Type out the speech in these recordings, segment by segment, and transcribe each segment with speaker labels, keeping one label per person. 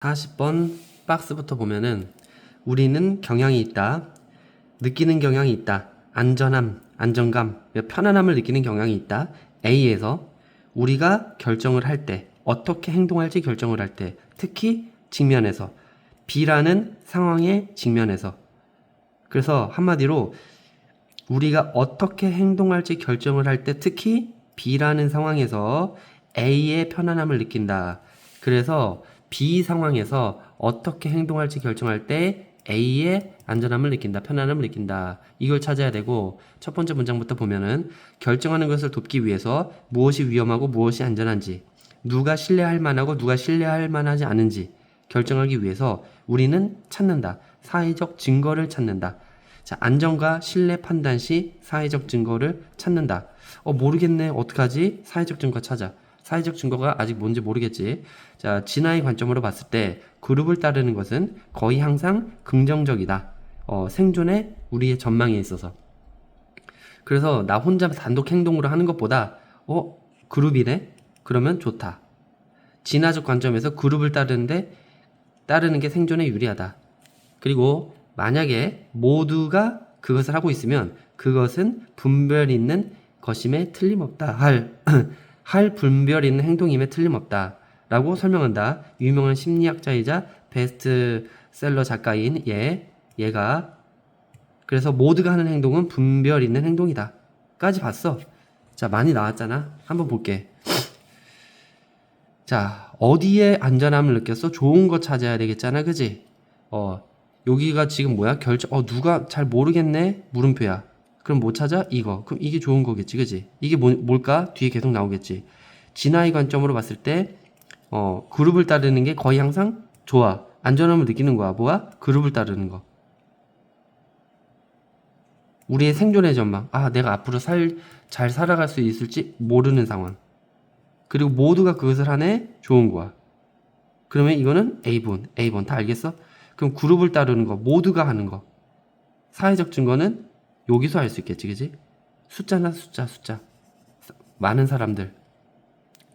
Speaker 1: 40번 박스부터 보면은 우리는 경향이 있다. 느끼는 경향이 있다. 안전함, 안정감, 편안함을 느끼는 경향이 있다. A에서 우리가 결정을 할 때, 어떻게 행동할지 결정을 할 때, 특히 직면에서 B라는 상황의 직면에서 그래서 한마디로 우리가 어떻게 행동할지 결정을 할 때 특히 B라는 상황에서 A의 편안함을 느낀다. 그래서 B 상황에서 어떻게 행동할지 결정할 때 A의 안전함을 느낀다. 편안함을 느낀다. 이걸 찾아야 되고 첫 번째 문장부터 보면은 결정하는 것을 돕기 위해서 무엇이 위험하고 무엇이 안전한지 누가 신뢰할 만하고 누가 신뢰할 만하지 않은지 결정하기 위해서 우리는 찾는다. 사회적 증거를 찾는다. 자, 안전과 신뢰 판단 시 사회적 증거를 찾는다. 어, 모르겠네. 어떡하지? 사회적 증거 찾아. 사회적 증거가 아직 뭔지 모르겠지. 자, 진화의 관점으로 봤을 때 그룹을 따르는 것은 거의 항상 긍정적이다. 어, 생존에 우리의 전망에 있어서. 그래서 나 혼자 단독 행동으로 하는 것보다 어, 그룹이네? 그러면 좋다. 진화적 관점에서 그룹을 따르는데 따르는 게 생존에 유리하다. 그리고 만약에 모두가 그것을 하고 있으면 그것은 분별 있는 것임에 틀림없다. 할, 할 분별 있는 행동임에 틀림없다. 라고 설명한다. 유명한 심리학자이자 베스트셀러 작가인 얘, 얘가 그래서 모두가 하는 행동은 분별 있는 행동이다. 까지 봤어. 자, 많이 나왔잖아. 한번 볼게. 자, 어디에 안전함을 느꼈어? 좋은 거 찾아야 되겠잖아. 그지? 어, 여기가 지금 뭐야? 결정, 어, 누가 잘 모르겠네? 물음표야. 그럼 뭐 찾아? 이거. 그럼 이게 좋은 거겠지. 그지? 이게 뭐, 뭘까? 뒤에 계속 나오겠지. 진화의 관점으로 봤을 때, 어, 그룹을 따르는 게 거의 항상 좋아. 안전함을 느끼는 거야. 뭐야? 그룹을 따르는 거. 우리의 생존의 전망. 아, 내가 앞으로 살, 잘 살아갈 수 있을지 모르는 상황. 그리고 모두가 그것을 하네? 좋은 거야. 그러면 이거는 A본, A본. 다 알겠어? 그럼 그룹을 따르는 거, 모두가 하는 거. 사회적 증거는 여기서 할수 있겠지, 그지? 숫자나 숫자, 숫자. 많은 사람들.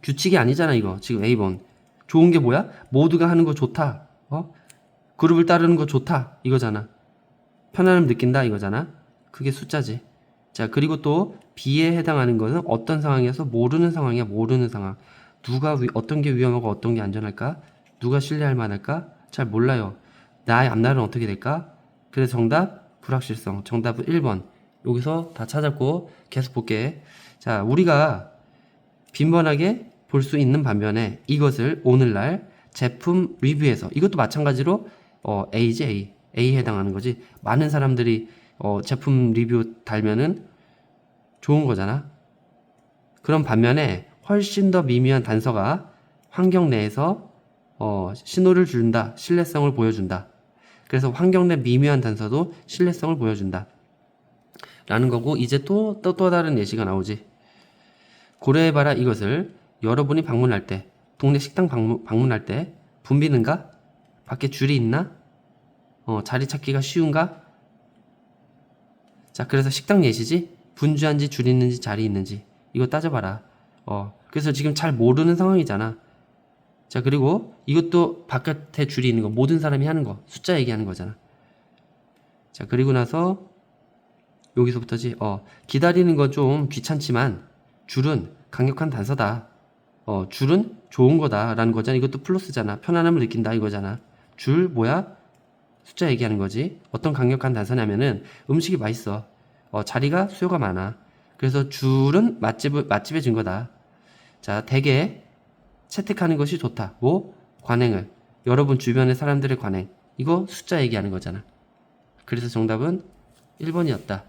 Speaker 1: 규칙이 아니잖아, 이거. 지금 A본. 좋은 게 뭐야? 모두가 하는 거 좋다. 어? 그룹을 따르는 거 좋다. 이거잖아. 편안함 느낀다. 이거잖아. 그게 숫자지. 자, 그리고 또 B에 해당하는 것은 어떤 상황에서 모르는 상황이야, 모르는 상황. 누가 위- 어떤 게 위험하고 어떤 게 안전할까? 누가 신뢰할 만할까? 잘 몰라요. 나의 앞날은 어떻게 될까? 그래서 정답 불확실성. 정답은 1번. 여기서 다 찾았고 계속 볼게. 자, 우리가 빈번하게 볼 수 있는 반면에 이것을 오늘날 제품 리뷰에서 이것도 마찬가지로 어, A지 A. A에 해당하는 거지. 많은 사람들이 어, 제품 리뷰 달면은 좋은 거잖아. 그런 반면에 훨씬 더 미미한 단서가 환경 내에서 어, 신호를 준다. 신뢰성을 보여준다. 그래서 환경 내 미묘한 단서도 신뢰성을 보여준다. 라는 거고 이제 또또또 다른 예시가 나오지. 고려해봐라 이것을 여러분이 방문할 때 동네 식당 방문, 방문할 때 붐비는가? 밖에 줄이 있나? 어, 자리 찾기가 쉬운가? 자, 그래서 식당 예시지? 분주한지 줄 있는지 자리 있는지 이거 따져봐라. 어, 그래서 지금 잘 모르는 상황이잖아. 자, 그리고 이것도 바깥에 줄이 있는 거 모든 사람이 하는 거 숫자 얘기하는 거잖아. 자, 그리고 나서 여기서부터지. 어, 기다리는 건 좀 귀찮지만 줄은 강력한 단서다. 어, 줄은 좋은 거다라는 거잖아. 이것도 플러스잖아. 편안함을 느낀다 이거잖아. 줄 뭐야? 숫자 얘기하는 거지. 어떤 강력한 단서냐면은 음식이 맛있어. 어, 자리가 수요가 많아. 그래서 줄은 맛집 맛집의 증거다. 자, 대개 채택하는 것이 좋다. 뭐? 관행을. 여러분 주변의 사람들의 관행. 이거 숫자 얘기하는 거잖아. 그래서 정답은 1번이었다.